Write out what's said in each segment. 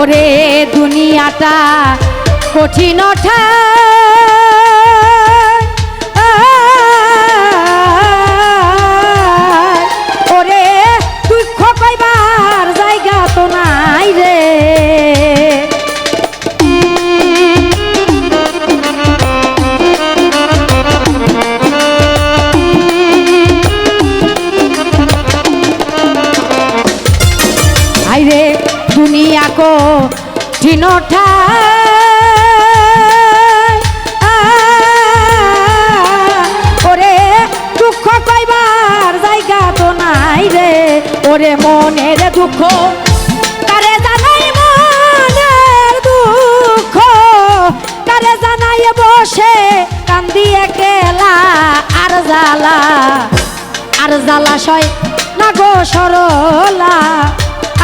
ওরে দুনিয়াটা কঠিন ওরে দুঃখ কইবার জায়গা তো নাই রে। ওরে দুঃখ কইবার জায়গা তো নাই রে। ওরে মনের দুঃখ, কারে জানাই মনের দুঃখ? কারে জানাই বসে কান্দি একেলা আর জ্বালা? আর জ্বালা সয় না গো সরলা?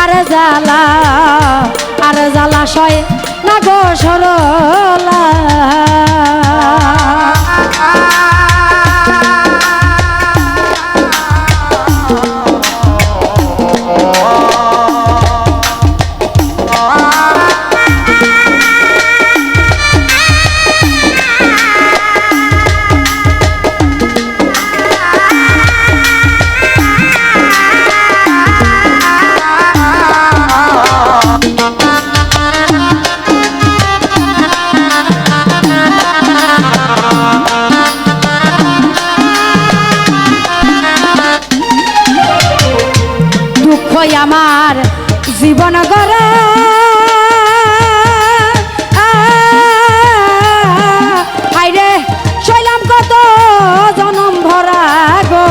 আর জ্বালা আর জ্বালা সয় না গো সরলা। জীবন গড়া। শৈলাম কত জনম ভরা গো।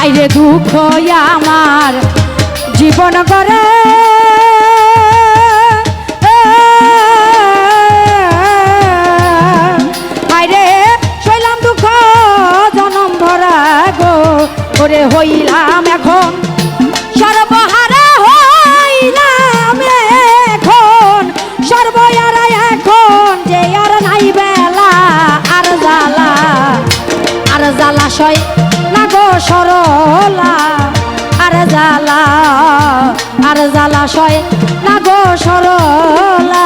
আইরে দুঃখ আমার জীবন করে সয় না গো সরলা আর জ্বালা আর জ্বালা সয় না গো সরলা।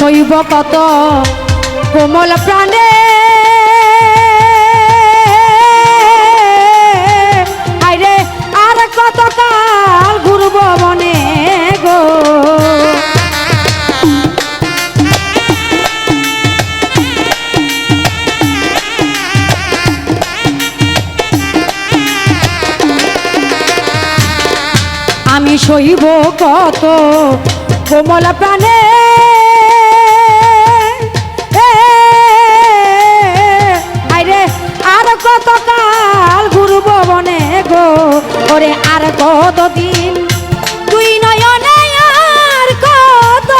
শৈব কত কোমল প্রাণে। আইরে আর কত কাল ঘুরব বনে গো? আমি সইব কত কোমল প্রাণে। আর কত কাল ঘুরব বনে গো, ওরে আর কত দিন তুই নয়নে আর কত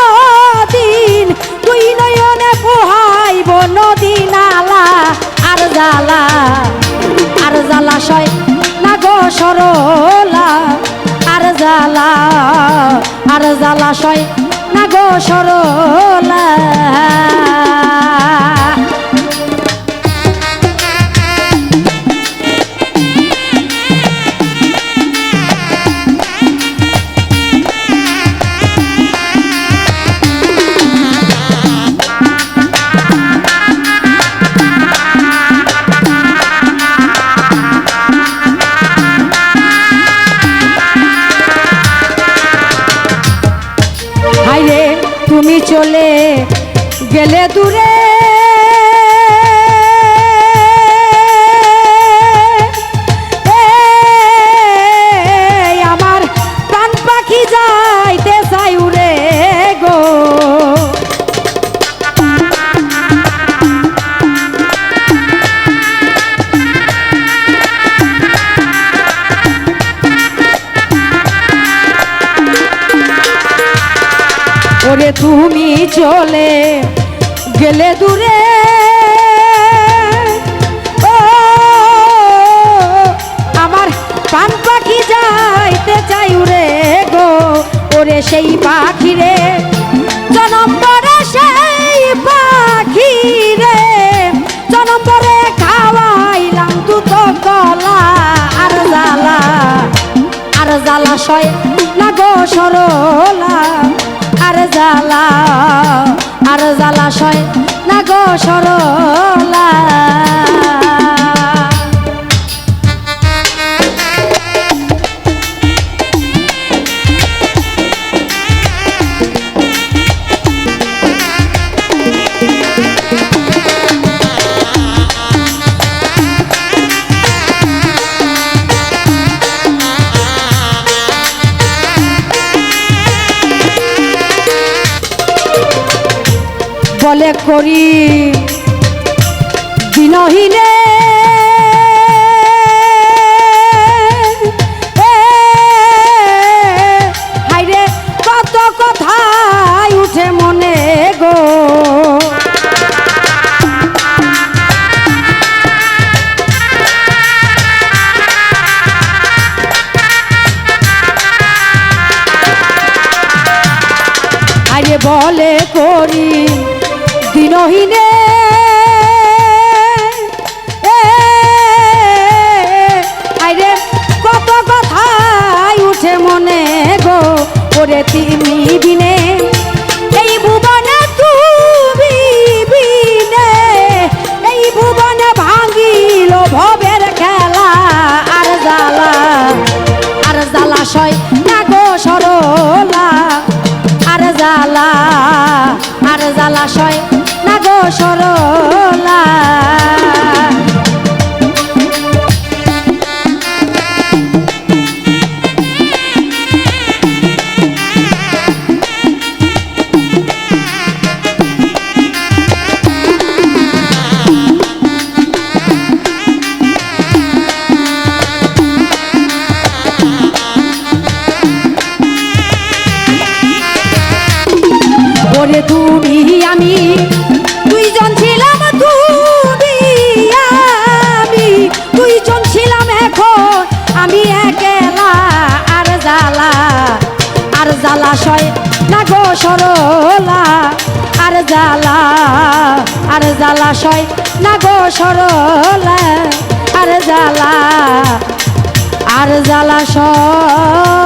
দিন তুই নয়নে পোহাইব নদী নালা, আর জ্বালা আর জ্বালা সয় না গো সরলা, আর জ্বালা আর জ্বালা সয় না গো সরলা। গেলে দূরে। আমার প্রাণ পাখি যাইতে চাই উড়ে গো। ওরে তুমি চলে গেলে দূরে। ও, আমার পান পাখি যাইতে চাই উড়ে গো, ওরে সেই পাখি রে। জনম পরে সেই পাখি রে। জনম পরে খাওয়াইলাম দুধ কলা আর জ্বালা আর জ্বালা সয় না গো সরলা, আর জ্বালা। সয় না গো সরলা। করি দিনহীনে কথাই উঠে মনে বলে করি দিনহীনে আরে কত কথাই উঠে মনে গো ওরে তিনি বিনে। এই এই ভবের খেলা আর জ্বালা, আর সয় না গো আর জ্বালা, আর সয় না গো সরলা, আর জালা, আর জালাশয় না গো সরলা, আর জালা, আর জ্বালা সয়